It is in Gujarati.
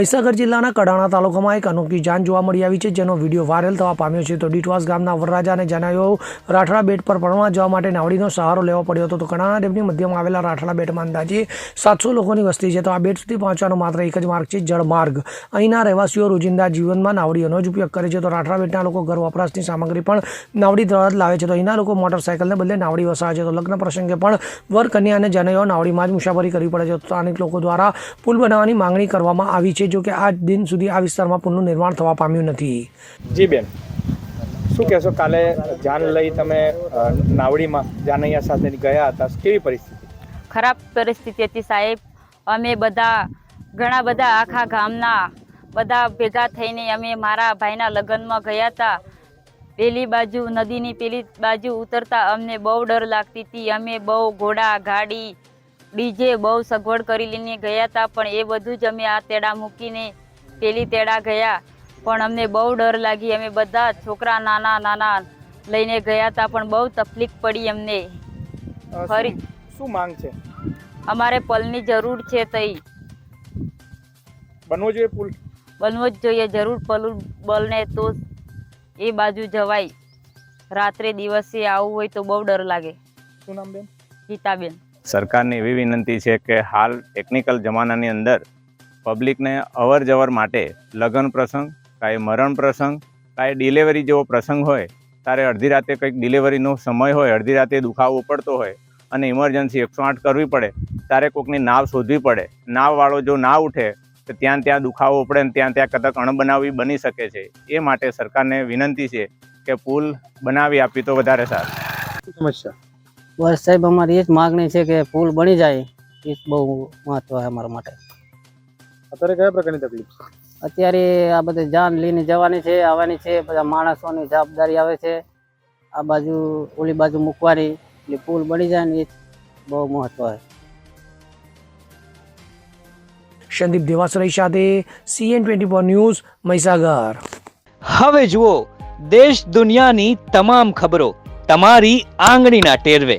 મહીસાગર જિલ્લાના કડાણા તાલુકામાં એક અનોખી જાન જોવા મળી આવી છે, જેનો વીડિયો વાયરલ થવા પામ્યો છે. તો ડીટવાસ ગામના વરરાજાને જણાવ્યો રાઠડા બેટ પર ભણવા જવા માટે નાવડીનો સહારો લેવો પડ્યો હતો. તો કડાણા ડેમની મધ્યમાં આવેલા રાઠડા બેટમાં અંદાજે સાતસો લોકોની વસ્તી છે. તો આ બેટ સુધી પહોંચવાનો માત્ર એક જ માર્ગ છે, જળમાર્ગ. અહીંના રહેવાસીઓ રોજિંદા જીવનમાં નાવડીઓનો જ ઉપયોગ કરે છે. તો રાઠડા બેટના લોકો ઘર વપરાશની સામગ્રી પણ નાવડી દ્વારા જ લાવે છે. તો અહીંના લોકો મોટરસાઇકલને બદલે નાવડી વસાવે છે. તો લગ્ન પ્રસંગે પણ વર કન્યાને જનૈયો નાવડીમાં જ મુસાફરી કરવી પડે છે. તો સ્થાનિક લોકો દ્વારા પુલ બનાવવાની માંગણી કરવામાં આવી છે જો કે આજ દિન સુધી આ વિસ્તારમાં પુલનું નિર્માણ થવા પામ્યું નથી. જી બેન. શું કહેશો કાલે જાન લઈ તમે નાવડીમાં જાનૈયા સાથે ગયા હતા. કેવી પરિસ્થિતિ? ખરાબ પરિસ્થિતિ હતી સાહેબ. અમે બધા ઘણા બધા આખા ગામના બધા ભેગા થઈને અમે મારા ભાઈના લગ્નમાં ગયા હતા. પેલી બાજુ નદીની પેલી બાજુ ઉતરતા અમને બહુ ડર લાગતી હતી. અમે બહુ ઘોડા ગાડી ડીજે બહુ સગવડ કરી લઈને ગયા હતા પણ એ બધું જ અમે આ તેડા મૂકીને પેલી તેડા ગયા. પણ અમને બહુ ડર લાગી. અમે બધા છોકરા નાના નાના લઈને ગયા હતા પણ બહુ તકલીફ પડી અમને. ફરી શું- માંગ છે? અમારે પલની જરૂર છે તઈ. બનવો જોઈએ પુલ? બનવો જ જોઈએ. જરૂર પલ બલને તો એ બાજુ જવાય. રાત્રે દિવસે આવવું હોય તો બહુ ડર લાગે. શું નામ બેન? ગીતાબેન. સરકારને એવી વિનંતી છે કે હાલ ટેકનિકલ જમાનાની અંદર પબ્લિકને અવર જવર માટે લગ્ન પ્રસંગ, કાંઈ મરણ પ્રસંગ, કાંઈ ડિલિવરી જેવો પ્રસંગ હોય ત્યારે અડધી રાતે કંઈક ડિલિવરીનો સમય હોય, અડધી રાતે દુખાવો પડતો હોય અને ઇમરજન્સી એકસો આઠ કરવી પડે ત્યારે કોઈકની નાવ શોધવી પડે. નાવવાળો જો ના ઉઠે, તો ત્યાં ત્યાં દુખાવો પડે ને ત્યાં ત્યાં કદાચ અણબનાવી બની શકે છે. એ માટે સરકારને વિનંતી છે કે પુલ બનાવી આપી તો વધારે સારું. સમસ્યા? બસ સાહેબ અમારી એ જ માગણી છે કે પુલ બની જાય એ જ બહુ મહત્વ છે અમારા માટે. અત્યારે કયા પ્રકારની તકલીફ અત્યારે આ બધે જાન લઈને જવાની છે આવવાની છે બધા માણસોની જવાબદારી આવે છે. આ બાજુ ઓલી બાજુ મૂકવાની એટલે પુલ બની જાય ને એ બહુ મહત્વ છે. સંદીપ દેવાસરાય સાથે CN twenty four news Mahisagar. હવે જુઓ દેશ દુનિયાની તમામ ખબરો તમારી આંગળીના ટેરવે.